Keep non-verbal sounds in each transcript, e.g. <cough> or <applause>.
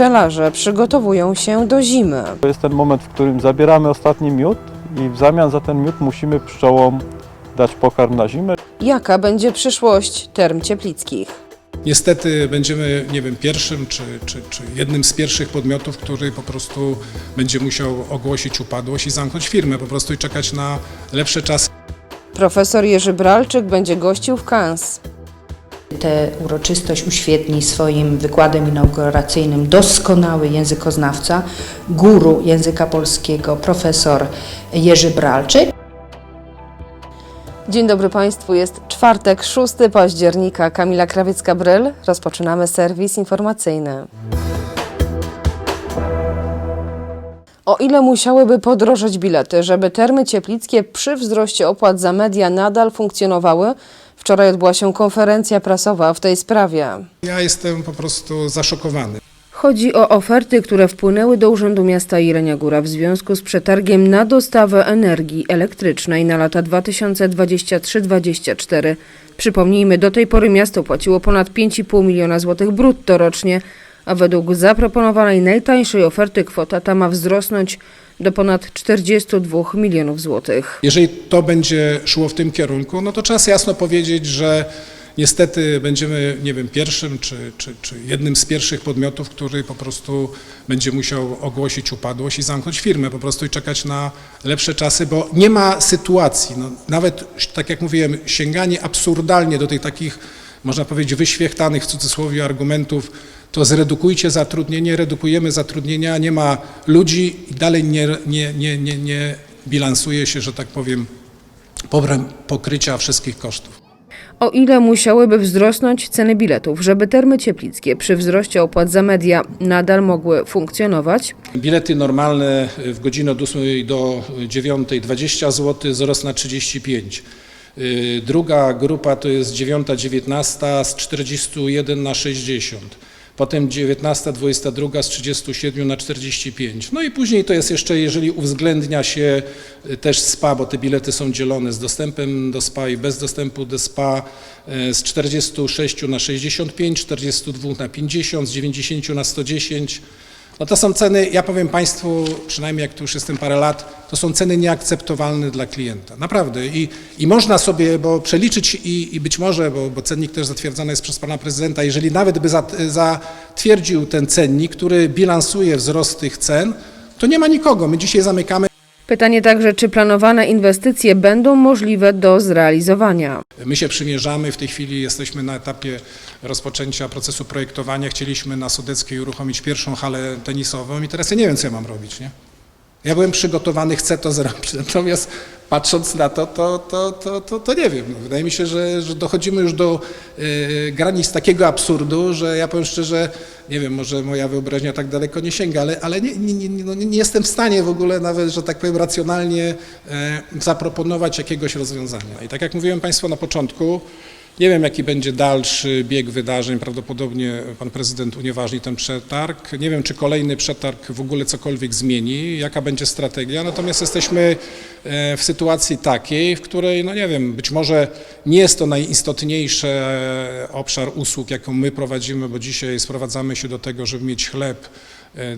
pszczelarze przygotowują się do zimy. To jest ten moment, w którym zabieramy ostatni miód i w zamian za ten miód musimy pszczołom dać pokarm na zimę. Jaka będzie przyszłość term cieplickich? Niestety będziemy, nie wiem, pierwszym czy, czy, czy jednym z pierwszych podmiotów, który po prostu będzie musiał ogłosić upadłość i zamknąć firmę po prostu i czekać na lepsze czasy. Profesor Jerzy Bralczyk będzie gościł w Cannes. Tę uroczystość uświetni swoim wykładem inauguracyjnym doskonały językoznawca, guru języka polskiego, profesor Jerzy Bralczyk. Dzień dobry Państwu, jest czwartek, 6 października. Kamila Krawiecka-Bryl. Rozpoczynamy serwis informacyjny. O ile musiałyby podrożeć bilety, żeby termy cieplickie przy wzroście opłat za media nadal funkcjonowały? Wczoraj odbyła się konferencja prasowa w tej sprawie. Ja jestem po prostu zaszokowany. Chodzi o oferty, które wpłynęły do Urzędu Miasta Jelenia Góra w związku z przetargiem na dostawę energii elektrycznej na lata 2023-2024. Przypomnijmy, do tej pory miasto płaciło ponad 5,5 miliona złotych brutto rocznie, a według zaproponowanej najtańszej oferty kwota ta ma wzrosnąć do ponad 42 milionów złotych. Jeżeli to będzie szło w tym kierunku, no to czas jasno powiedzieć, że niestety będziemy, nie wiem, pierwszym czy, czy, czy jednym z pierwszych podmiotów, który po prostu będzie musiał ogłosić upadłość i zamknąć firmę po prostu i czekać na lepsze czasy, bo nie ma sytuacji, no, nawet tak jak mówiłem, sięganie absurdalnie do tych takich, można powiedzieć, wyświechtanych w cudzysłowie argumentów, to zredukujcie zatrudnienie, redukujemy zatrudnienia, nie ma ludzi i dalej nie, nie, nie, nie, nie bilansuje się, że tak powiem, pokrycia wszystkich kosztów. O ile musiałyby wzrosnąć ceny biletów, żeby termy cieplickie przy wzroście opłat za media nadal mogły funkcjonować? Bilety normalne w godzinę od 8 do 9 20 zł, wzrost na 35. Y, Druga grupa to jest 9-19 z 41 na 60. Potem 19-22 z 37 na 45. No i później to jest jeszcze, jeżeli uwzględnia się y, też SPA, bo te bilety są dzielone z dostępem do SPA i bez dostępu do SPA, y, z 46 na 65, 42 na 50, z 90 na 110. No to są ceny, ja powiem Państwu, przynajmniej jak tu już jestem parę lat, to są ceny nieakceptowalne dla klienta. Naprawdę. I, i można sobie, bo przeliczyć i, i być może, bo, bo cennik też zatwierdzany jest przez Pana Prezydenta, jeżeli nawet by zat- zatwierdził ten cennik, który bilansuje wzrost tych cen, to nie ma nikogo. My dzisiaj zamykamy Pytanie także, czy planowane inwestycje będą możliwe do zrealizowania. My się przymierzamy, w tej chwili jesteśmy na etapie rozpoczęcia procesu projektowania. Chcieliśmy na Sudeckiej uruchomić pierwszą halę tenisową i teraz ja nie wiem, co ja mam robić, nie? Ja byłem przygotowany, chcę to zrobić, <laughs> natomiast patrząc na to, to, to, to, to, to nie wiem. No, wydaje mi się, że, że dochodzimy już do y, granic takiego absurdu, że ja powiem szczerze, nie wiem, może moja wyobraźnia tak daleko nie sięga, ale, ale nie, nie, nie, no, nie jestem w stanie w ogóle nawet, że tak powiem, racjonalnie e, zaproponować jakiegoś rozwiązania. I tak jak mówiłem Państwu na początku, nie wiem, jaki będzie dalszy bieg wydarzeń. Prawdopodobnie pan prezydent unieważni ten przetarg. Nie wiem, czy kolejny przetarg w ogóle cokolwiek zmieni, jaka będzie strategia. Natomiast jesteśmy e, w sytuacji takiej, w której, no nie wiem, być może nie jest to najistotniejszy e, obszar usług, jaką my prowadzimy, bo dzisiaj sprowadzamy się do tego, żeby mieć chleb,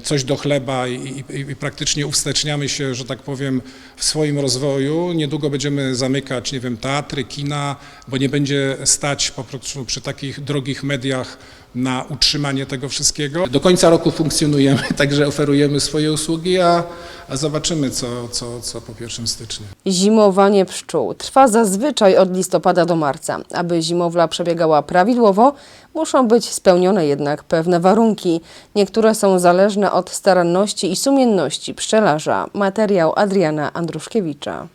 coś do chleba i, i, i praktycznie uwsteczniamy się, że tak powiem, w swoim rozwoju. Niedługo będziemy zamykać, nie wiem, teatry, kina, bo nie będzie stać po prostu przy takich drogich mediach na utrzymanie tego wszystkiego. Do końca roku funkcjonujemy, <laughs> także oferujemy swoje usługi, a, a zobaczymy, co, co, co po 1 stycznia. Zimowanie pszczół trwa zazwyczaj od listopada do marca. Aby zimowla przebiegała prawidłowo, muszą być spełnione jednak pewne warunki. Niektóre są zależne od staranności i sumienności pszczelarza. Materiał Adriana Andruszkiewicza.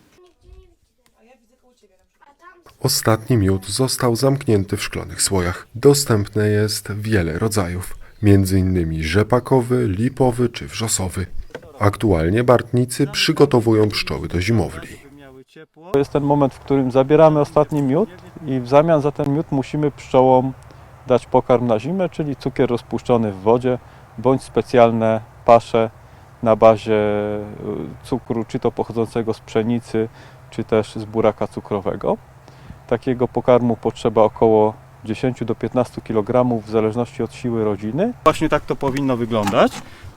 Ostatni miód został zamknięty w szklanych słojach. Dostępne jest wiele rodzajów, m.in. rzepakowy, lipowy czy wrzosowy. Aktualnie bartnicy przygotowują pszczoły do zimowli. To jest ten moment, w którym zabieramy ostatni miód i w zamian za ten miód musimy pszczołom dać pokarm na zimę, czyli cukier rozpuszczony w wodzie bądź specjalne pasze na bazie y, cukru, czy to pochodzącego z pszenicy, czy też z buraka cukrowego. Takiego pokarmu potrzeba około 10 do 15 kg w zależności od siły rodziny. Właśnie tak to powinno wyglądać.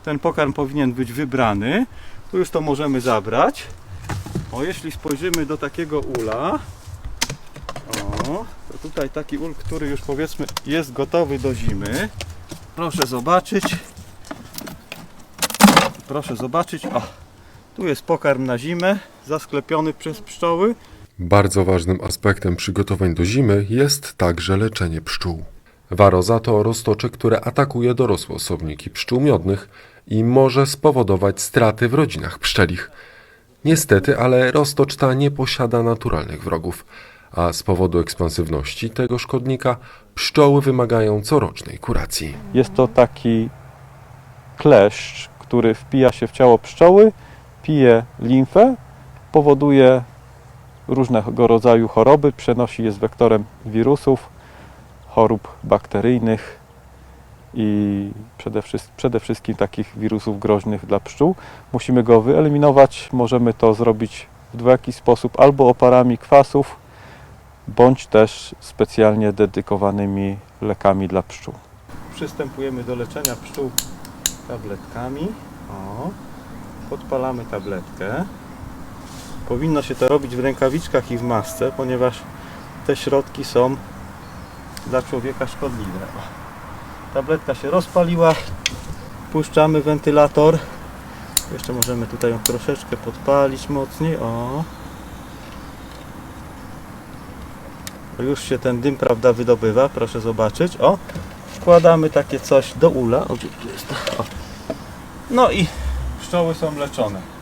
Ten pokarm powinien być wybrany. Tu już to możemy zabrać. O, jeśli spojrzymy do takiego ula, o, to tutaj taki ul, który już powiedzmy jest gotowy do zimy. Proszę zobaczyć. Proszę zobaczyć. O, tu jest pokarm na zimę, zasklepiony przez pszczoły. Bardzo ważnym aspektem przygotowań do zimy jest także leczenie pszczół. Waroza to roztocze, które atakuje dorosłe osobniki pszczół miodnych i może spowodować straty w rodzinach pszczelich. Niestety, ale roztocz ta nie posiada naturalnych wrogów, a z powodu ekspansywności tego szkodnika pszczoły wymagają corocznej kuracji. Jest to taki kleszcz, który wpija się w ciało pszczoły, pije limfę, powoduje różnego rodzaju choroby, przenosi je z wektorem wirusów, chorób bakteryjnych i przede wszystkim, przede wszystkim takich wirusów groźnych dla pszczół. Musimy go wyeliminować. Możemy to zrobić w dwojaki sposób, albo oparami kwasów, bądź też specjalnie dedykowanymi lekami dla pszczół. Przystępujemy do leczenia pszczół tabletkami. O, podpalamy tabletkę. Powinno się to robić w rękawiczkach i w masce, ponieważ te środki są dla człowieka szkodliwe. Tabletka się rozpaliła. Puszczamy wentylator. Jeszcze możemy tutaj ją troszeczkę podpalić mocniej. O. Już się ten dym, prawda, wydobywa. Proszę zobaczyć. O. Wkładamy takie coś do ula. O, gdzie jest? O. No i pszczoły są leczone.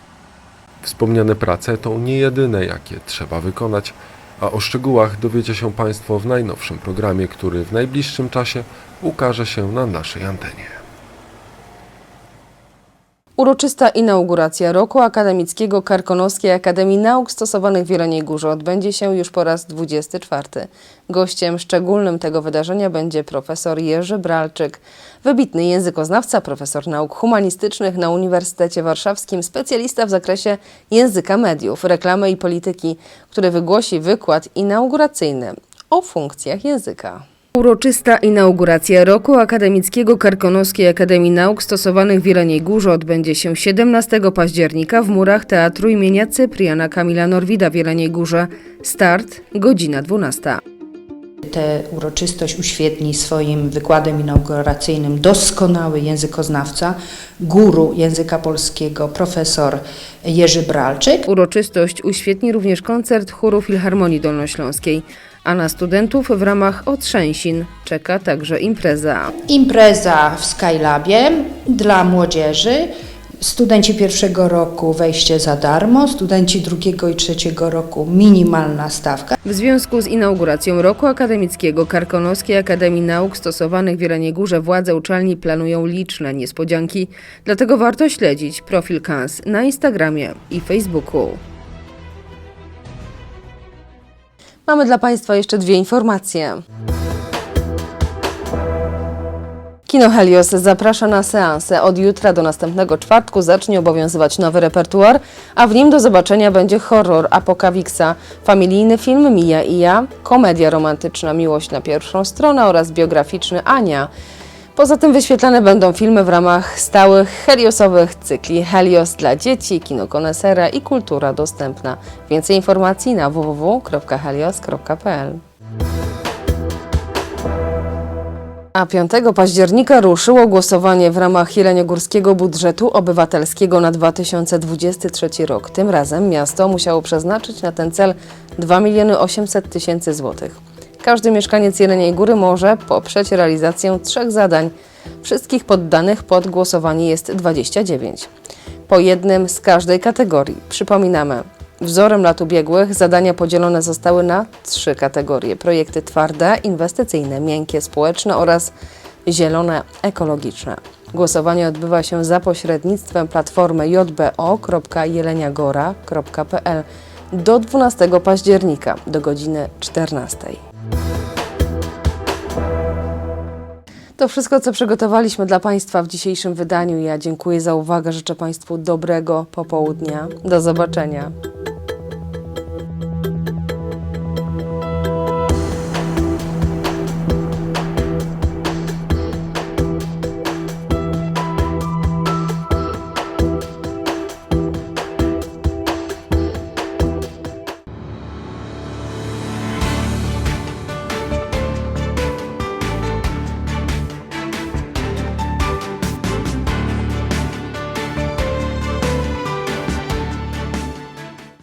Wspomniane prace to nie jedyne, jakie trzeba wykonać, a o szczegółach dowiecie się Państwo w najnowszym programie, który w najbliższym czasie ukaże się na naszej antenie. Uroczysta inauguracja roku akademickiego Karkonoskiej Akademii Nauk Stosowanych w Jeleniej Górze odbędzie się już po raz 24. Gościem szczególnym tego wydarzenia będzie profesor Jerzy Bralczyk, wybitny językoznawca, profesor nauk humanistycznych na Uniwersytecie Warszawskim, specjalista w zakresie języka mediów, reklamy i polityki, który wygłosi wykład inauguracyjny o funkcjach języka. Uroczysta inauguracja roku akademickiego Karkonoskiej Akademii Nauk Stosowanych w Jeleniej Górze odbędzie się 17 października w murach Teatru imienia Cypriana Kamila Norwida w Jeleniej Górze. Start godzina 12. Tę uroczystość uświetni swoim wykładem inauguracyjnym doskonały językoznawca, guru języka polskiego, profesor Jerzy Bralczyk. Uroczystość uświetni również koncert chóru Filharmonii Dolnośląskiej, a na studentów w ramach Otrzęsin czeka także impreza. Impreza w Skylabie dla młodzieży. Studenci pierwszego roku wejście za darmo, studenci drugiego i trzeciego roku minimalna stawka. W związku z inauguracją roku akademickiego Karkonoskiej Akademii Nauk Stosowanych w Jeleniej Górze władze uczelni planują liczne niespodzianki, dlatego warto śledzić profil KANS na Instagramie i Facebooku. Mamy dla Państwa jeszcze dwie informacje. Kino Helios zaprasza na seansę. Od jutra do następnego czwartku zacznie obowiązywać nowy repertuar, a w nim do zobaczenia będzie horror Apokawiksa, familijny film Mija i ja, komedia romantyczna Miłość na pierwszą stronę oraz biograficzny Ania. Poza tym wyświetlane będą filmy w ramach stałych heliosowych cykli Helios dla dzieci, kino konesera i kultura dostępna. Więcej informacji na www.helios.pl. A 5 października ruszyło głosowanie w ramach Jeleniogórskiego Budżetu Obywatelskiego na 2023 rok. Tym razem miasto musiało przeznaczyć na ten cel 2 miliony 800 tysięcy złotych. Każdy mieszkaniec Jeleniej Góry może poprzeć realizację trzech zadań. Wszystkich poddanych pod głosowanie jest 29. Po jednym z każdej kategorii. Przypominamy, wzorem lat ubiegłych zadania podzielone zostały na trzy kategorie. Projekty twarde, inwestycyjne, miękkie, społeczne oraz zielone, ekologiczne. Głosowanie odbywa się za pośrednictwem platformy jbo.jeleniagora.pl do 12 października do godziny 14. To wszystko, co przygotowaliśmy dla Państwa w dzisiejszym wydaniu. Ja dziękuję za uwagę, życzę Państwu dobrego popołudnia. Do zobaczenia.